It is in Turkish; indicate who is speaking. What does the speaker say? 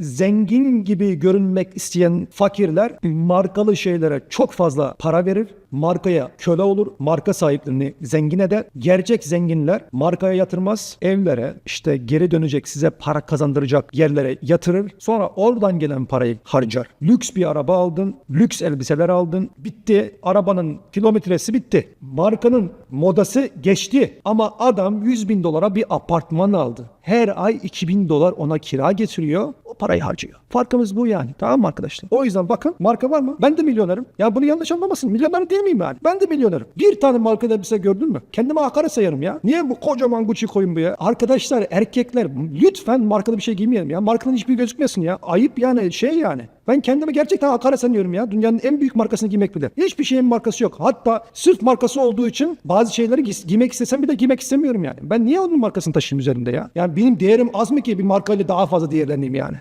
Speaker 1: zengin gibi görünmek isteyen fakirler markalı şeylere çok fazla para verir. Markaya köle olur. Marka sahiplerini zengin eder. Gerçek zenginler markaya yatırmaz. Evlere işte geri dönecek size para kazandıracak yerlere yatırır. Sonra oradan gelen parayı harcar. Lüks bir araba aldın. Lüks elbiseler aldın. Bitti. Arabanın kilometresi bitti. Markanın modası geçti. Ama adam 100 bin dolara bir apartman aldı. Her ay 2000 dolar ona kira getiriyor. Parayı harcıyor. Farkımız bu yani. Tamam mı arkadaşlar? O yüzden bakın marka var mı? Ben de milyonerim. Ya bunu yanlış anlamasın. Milyoner değil miyim yani? Ben de milyonerim. Bir tane marka elbise gördün mü? Kendime hakaret sayarım ya. Niye bu kocaman Gucci koyun bu ya? Arkadaşlar erkekler lütfen markalı bir şey giymeyelim ya. Markanın hiçbir gözükmesin ya. Ayıp yani şey yani. Ben kendime gerçekten hakaret sanıyorum ya. Dünyanın en büyük markasını giymek bile. Hiçbir şeyin markası yok. Hatta sırf markası olduğu için bazı şeyleri giy- giymek istesem bile giymek istemiyorum yani. Ben niye onun markasını taşıyayım üzerimde ya? Yani benim değerim az mı ki bir markayla daha fazla değerleneyim yani?